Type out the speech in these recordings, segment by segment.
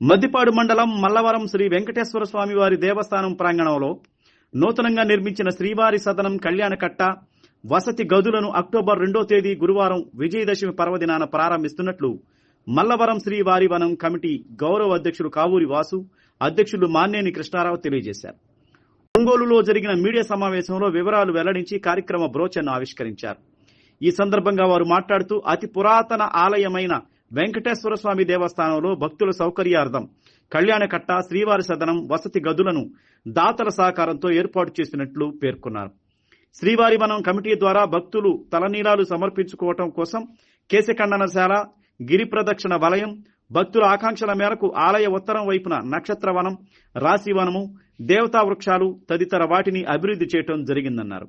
మద్దిపాడు మండలం మల్లవరం శ్రీ వెంకటేశ్వర స్వామి వారి దేవస్థానం ప్రాంగణంలో నూతనంగా నిర్మించిన శ్రీవారి సదనం కళ్యాణకట్ట వసతి గదులను అక్టోబర్ రెండో తేదీ గురువారం విజయదశమి పర్వదినాన ప్రారంభిస్తున్నట్లు మల్లవరం శ్రీవారి వనం కమిటీ గౌరవ అధ్యక్షులు కావూరి వాసు అధ్యక్షులు మాన్నేని కృష్ణారావు తెలియజేశారు. ఒంగోలులో జరిగిన మీడియా సమావేశంలో వివరాలు వెల్లడించి కార్యక్రమ బ్రోచర్ను ఆవిష్కరించారు. ఈ సందర్భంగా వారు మాట్లాడుతూ అతి పురాతన ఆలయమైన వెంకటేశ్వర స్వామి దేవస్థానంలో భక్తుల సౌకర్యార్థం కళ్యాణకట్ట శ్రీవారి సదనం వసతి గదులను దాతల సహకారంతో ఏర్పాటు చేసినట్లు పేర్కొన్నారు. శ్రీవారి వనం కమిటీ ద్వారా భక్తులు తలనీలాలు సమర్పించుకోవటం కోసం కేశఖండనశాల గిరి ప్రదక్షిణ వలయం భక్తుల ఆకాంక్షల మేరకు ఆలయ ఉత్తరం వైపున నక్షత్ర వనం రాశి వనము దేవతా వృక్షాలు తదితర వాటిని అభివృద్ధి చేయటం జరిగిందన్నారు.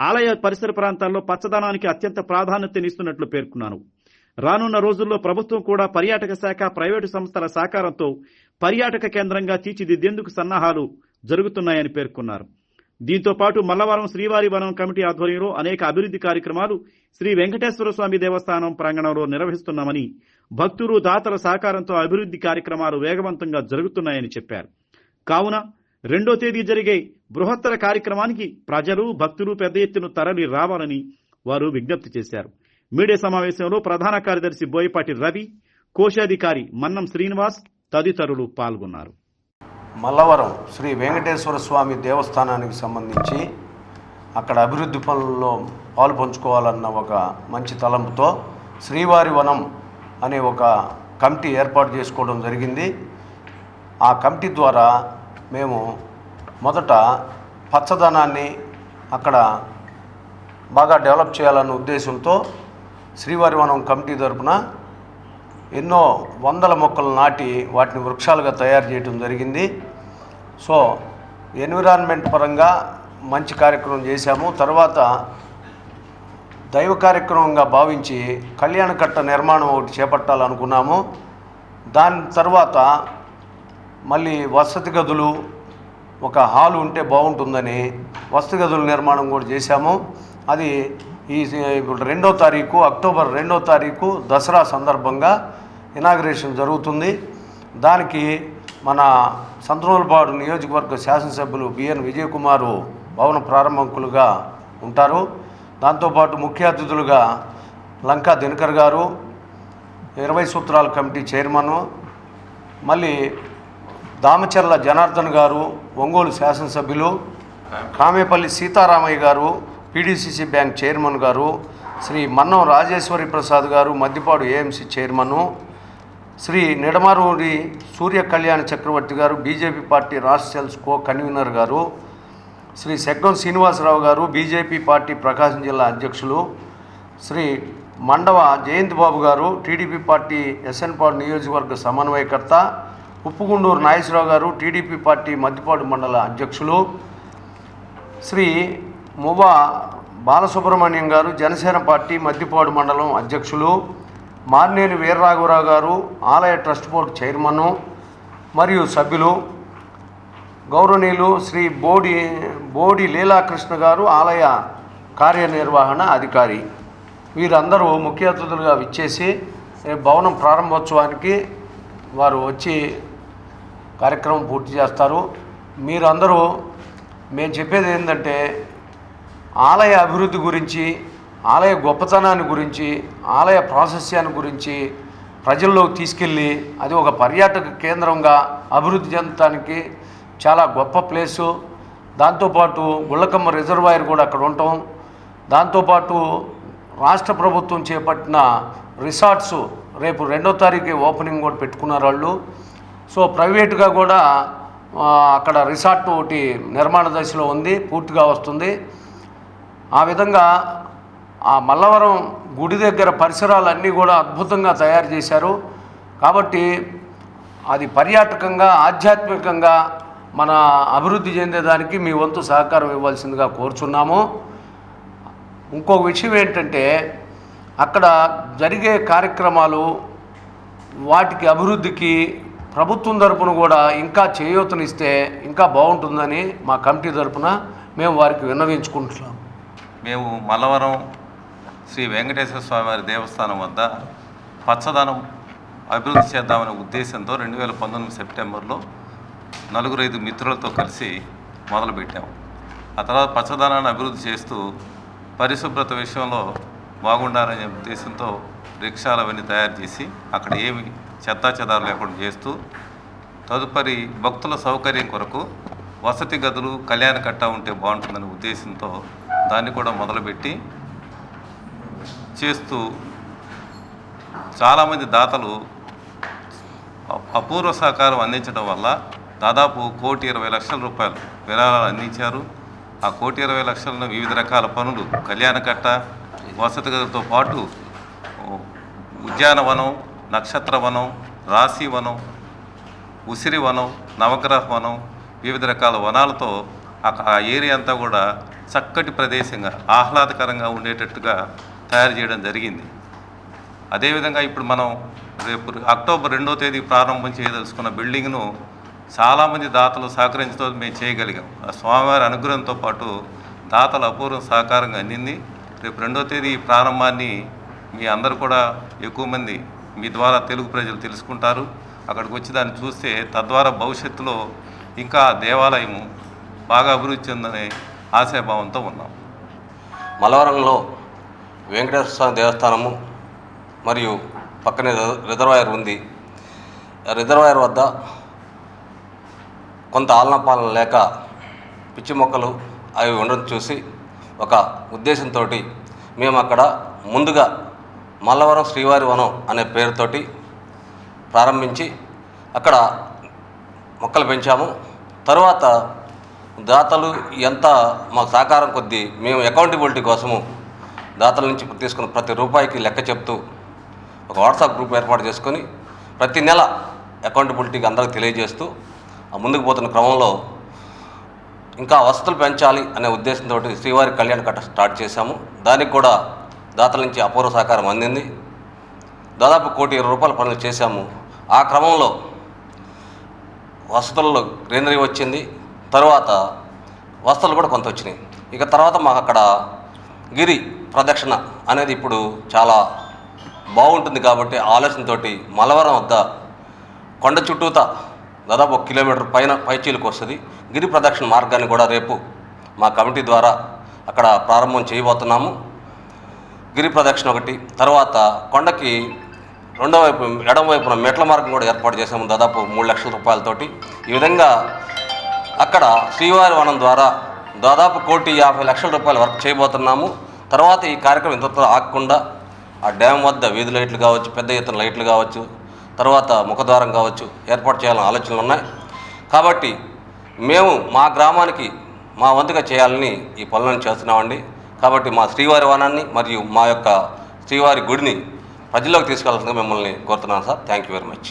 ఆలయ పరిసర ప్రాంతాల్లో పచ్చదనానికి అత్యంత ప్రాధాన్యతనిస్తున్నట్లు పేర్కొన్నారు. రానున్న రోజుల్లో ప్రభుత్వం కూడా పర్యాటక శాఖ ప్రైవేటు సంస్థల సహకారంతో పర్యాటక కేంద్రంగా తీర్చిదిద్దేందుకు సన్నాహాలు జరుగుతున్నాయని పేర్కొన్నారు. దీంతో పాటు మల్లవరం శ్రీవారి వనం కమిటీ ఆధ్వర్యంలో అనేక అభివృద్ధి కార్యక్రమాలు శ్రీ వెంకటేశ్వర స్వామి దేవస్థానం ప్రాంగణంలో నిర్వహిస్తున్నామని భక్తులు దాతల సహకారంతో అభివృద్ధి కార్యక్రమాలు వేగవంతంగా జరుగుతున్నాయని చెప్పారు. కావున రెండో తేదీ జరిగే బృహత్తర కార్యక్రమానికి ప్రజలు భక్తులు పెద్ద ఎత్తున తరలి రావాలని వారు విజ్ఞప్తి చేశారు. మీడియా సమావేశంలో ప్రధాన కార్యదర్శి బోయపాటి రవి కోశాధికారి మన్నం శ్రీనివాస్ తదితరులు పాల్గొన్నారు. మల్లవరం శ్రీ వెంకటేశ్వర స్వామి దేవస్థానానికి సంబంధించి అక్కడ అభివృద్ధి పనుల్లో పాలు పంచుకోవాలన్న ఒక మంచి తలంపుతో శ్రీవారి వనం అనే ఒక కమిటీ ఏర్పాటు చేసుకోవడం జరిగింది. ఆ కమిటీ ద్వారా మేము మొదట పచ్చదనాన్ని అక్కడ బాగా డెవలప్ చేయాలన్న ఉద్దేశంతో శ్రీవారి వనం కమిటీ తరపున ఎన్నో వందల మొక్కలు నాటి వాటిని వృక్షాలుగా తయారు చేయడం జరిగింది. సో ఎన్విరాన్మెంట్ పరంగా మంచి కార్యక్రమం చేశాము. తర్వాత దైవ కార్యక్రమంగా భావించి కళ్యాణకట్ట నిర్మాణం ఒకటి చేపట్టాలనుకున్నాము. దాని తర్వాత మళ్ళీ వసతి గదులు ఒక హాల్ ఉంటే బాగుంటుందని వసతి గదుల నిర్మాణం కూడా చేశాము. అది ఈ ఇప్పుడు రెండో తారీఖు అక్టోబర్ రెండో తారీఖు దసరా సందర్భంగా ఇనాగ్రేషన్ జరుగుతుంది. దానికి మన సంతనూరుపాడు నియోజకవర్గ శాసనసభ్యులు బిఎన్ విజయకుమారు భవన ప్రారంభకులుగా ఉంటారు. దాంతోపాటు ముఖ్య అతిథులుగా లంకా దినకర్ గారు ఇరవై సూత్రాల కమిటీ చైర్మన్ మళ్ళీ దామచర్ల జనార్దన్ గారు ఒంగోలు శాసనసభ్యులు కామేపల్లి సీతారామయ్య గారు పీడీసీసీ బ్యాంక్ చైర్మన్ గారు శ్రీ మన్నం రాజేశ్వరి ప్రసాద్ గారు మద్దిపాడు ఏఎంసీ చైర్మను శ్రీ నిడమరూరి సూర్య కళ్యాణ చక్రవర్తి గారు బీజేపీ పార్టీ రాష్ట్ర సెల్స్ కో కన్వీనర్ గారు శ్రీ సెగ్గం శ్రీనివాసరావు గారు బీజేపీ పార్టీ ప్రకాశం జిల్లా అధ్యక్షులు శ్రీ మండవ జయంత్ బాబు గారు టీడీపీ పార్టీ ఎస్ఎన్పాడు నియోజకవర్గ సమన్వయకర్త ఉప్పుగుండూరు నాగేశ్వరరావు గారు టీడీపీ పార్టీ మద్దిపాడు మండల అధ్యక్షులు శ్రీ మువ్వ బాలసుబ్రహ్మణ్యం గారు జనసేన పార్టీ మద్దిపాడు మండలం అధ్యక్షులు మార్నేని వీర్రాఘవరావు గారు ఆలయ ట్రస్ట్ బోర్డు చైర్మను మరియు సభ్యులు గౌరవనీయులు శ్రీ బోడి బోడి లీలాకృష్ణ గారు ఆలయ కార్యనిర్వహణ అధికారి. వీరందరూ ముఖ్య అతిథులుగా విచ్చేసి భవనం ప్రారంభోత్సవానికి వారు వచ్చి కార్యక్రమం పూర్తి చేస్తారు. మీరందరూ మేము చెప్పేది ఏంటంటే ఆలయ అభివృద్ధి గురించి ఆలయ గొప్పతనాన్ని గురించి ఆలయ ప్రాశస్యాన్ని గురించి ప్రజల్లోకి తీసుకెళ్ళి అది ఒక పర్యాటక కేంద్రంగా అభివృద్ధి చెందటానికి చాలా గొప్ప ప్లేసు. దాంతోపాటు గుళ్ళకమ్మ రిజర్వాయర్ కూడా అక్కడ ఉండటం. దాంతోపాటు రాష్ట్ర ప్రభుత్వం చేపట్టిన రిసార్ట్స్ రేపు రెండో తారీఖు ఓపెనింగ్ కూడా పెట్టుకున్నారు వాళ్ళు. సో ప్రైవేటుగా కూడా అక్కడ రిసార్ట్ ఒకటి నిర్మాణ దశలో ఉంది పూర్తిగా వస్తుంది. ఆ విధంగా ఆ మల్లవరం గుడి దగ్గర పరిసరాలన్నీ కూడా అద్భుతంగా తయారు చేశారు. కాబట్టి అది పర్యాటకంగా ఆధ్యాత్మికంగా మన అభివృద్ధి చెందేదానికి మీ వంతు సహకారం ఇవ్వాల్సిందిగా కోరుచున్నాము. ఇంకొక విషయం ఏంటంటే అక్కడ జరిగే కార్యక్రమాలు వాటికి అభివృద్ధికి ప్రభుత్వం తరపున కూడా ఇంకా చేయూతనిస్తే ఇంకా బాగుంటుందని మా కమిటీ తరపున మేము వారికి విన్నవించుకుంటున్నాం. మేము మలవరం శ్రీ వెంకటేశ్వర స్వామి వారి దేవస్థానం వద్ద పచ్చదనం అభివృద్ధి చేద్దామనే ఉద్దేశంతో రెండు వేల పంతొమ్మిది సెప్టెంబర్లో నలుగురు ఐదు మిత్రులతో కలిసి మొదలుపెట్టాము ఆ తర్వాత పచ్చదనాన్ని అభివృద్ధి చేస్తూ పరిశుభ్రత విషయంలో బాగుండాలనే ఉద్దేశంతో రిక్షాలు అవన్నీ తయారు చేసి అక్కడ ఏమి చెత్తా చెదారు లేకుండా చేస్తూ తదుపరి భక్తుల సౌకర్యం కొరకు వసతి గదులు కళ్యాణ కట్ట ఉంటే బాగుంటుందనే ఉద్దేశంతో దాన్ని కూడా మొదలుపెట్టి చేస్తూ చాలామంది దాతలు అపూర్వ సహకారం అందించడం వల్ల దాదాపు కోటి ఇరవై లక్షల రూపాయలు విరాళాలు అందించారు. ఆ కోటి ఇరవై లక్షలను వివిధ రకాల పనులు కళ్యాణ కట్ట వసతి గదులతో పాటు ఉద్యానవనం నక్షత్రవనం రాశి వనం ఉసిరి వనం నవగ్రహ వనం వివిధ రకాల వనాలతో ఆ- ఆ ఏరియా అంతా కూడా చక్కటి ప్రదేశంగా ఆహ్లాదకరంగా ఉండేటట్టుగా తయారు చేయడం జరిగింది. అదేవిధంగా ఇప్పుడు మనం రేపు అక్టోబర్ రెండో తేదీ ప్రారంభం చేయదలుచుకున్న బిల్డింగ్ను చాలామంది దాతలు సహకరించడంతో మేము చేయగలిగాం. ఆ స్వామివారి అనుగ్రహంతో పాటు దాతల అపూర్వం సహకారంగా అందింది. రేపు రెండో తేదీ ప్రారంభాన్ని మీ అందరు కూడా ఎక్కువ మంది మీ ద్వారా తెలుగు ప్రజలు తెలుసుకుంటారు. అక్కడికి వచ్చి దాన్ని చూస్తే తద్వారా భవిష్యత్తులో ఇంకా దేవాలయము బాగా అభివృద్ధి చెందనే ఆశాభావంతో ఉన్నాం. మలవరంలో వెంకటేశ్వర స్వామి దేవస్థానము మరియు పక్కనే రిజర్వాయర్ ఉంది. రిజర్వాయర్ వద్ద కొంత ఆలనపాలన లేక పిచ్చి మొక్కలు అవి ఉండడం చూసి ఒక ఉద్దేశంతో మేము అక్కడ ముందుగా మల్లవరం శ్రీవారి వనం అనే పేరుతోటి ప్రారంభించి అక్కడ మొక్కలు పెంచాము. తర్వాత దాతలు ఎంత మాకు సహకారం కొద్దీ మేము అకౌంటబిలిటీ కోసము దాతల నుంచి తీసుకున్న ప్రతి రూపాయికి లెక్క చెప్తూ ఒక వాట్సాప్ గ్రూప్ ఏర్పాటు చేసుకొని ప్రతి నెల అకౌంటబిలిటీకి అందరికి తెలియజేస్తూ ఆ ముందుకు పోతున్న క్రమంలో ఇంకా వసతులు పెంచాలి అనే ఉద్దేశంతో శ్రీవారి కళ్యాణ కట్ట స్టార్ట్ చేశాము. దానికి కూడా దాతల నుంచి అపూర్వ సహకారం అందింది. దాదాపు కోటి ఇరవై రూపాయల పనులు చేశాము. ఆ క్రమంలో వసతుల్లో గ్రీనరీ వచ్చింది తర్వాత వసతులు కూడా కొంత వచ్చినాయి. ఇక తర్వాత మాకు అక్కడ గిరి ప్రదక్షిణ అనేది ఇప్పుడు చాలా బాగుంటుంది కాబట్టి ఆలోచనతో మలవరం వద్ద కొండ చుట్టూత దాదాపు ఒక కిలోమీటర్ పైన పైచీలకు వస్తుంది. గిరి ప్రదక్షిణ మార్గాన్ని కూడా రేపు మా కమిటీ ద్వారా అక్కడ ప్రారంభం చేయబోతున్నాము. గిరి ప్రదక్షిణ ఒకటి తర్వాత కొండకి రెండో వైపు ఎడమ వైపున మెట్ల మార్గం కూడా ఏర్పాటు చేసాము. దాదాపు మూడు లక్షల రూపాయలతోటి. ఈ విధంగా అక్కడ శ్రీవారి వనం ద్వారా దాదాపు కోటి యాభై లక్షల రూపాయల వర్క్ చేయబోతున్నాము. తర్వాత ఈ కార్యక్రమం ఇంతతో ఆగకుండా ఆ డ్యామ్ వద్ద వీధి లైట్లు కావచ్చు పెద్ద ఎత్తున లైట్లు కావచ్చు తర్వాత ముఖద్వారం కావచ్చు ఏర్పాటు చేయాలని ఆలోచనలు ఉన్నాయి. కాబట్టి మేము మా గ్రామానికి మా వంతుగా చేయాలని ఈ పనులను చేస్తున్నామండి. కాబట్టి మా శ్రీవారి వనాన్ని మరియు మా యొక్క శ్రీవారి గుడిని ప్రజల్లోకి తీసుకెళ్ళాల్సిందిగా మిమ్మల్ని కోరుతున్నాను sir. Thank you very much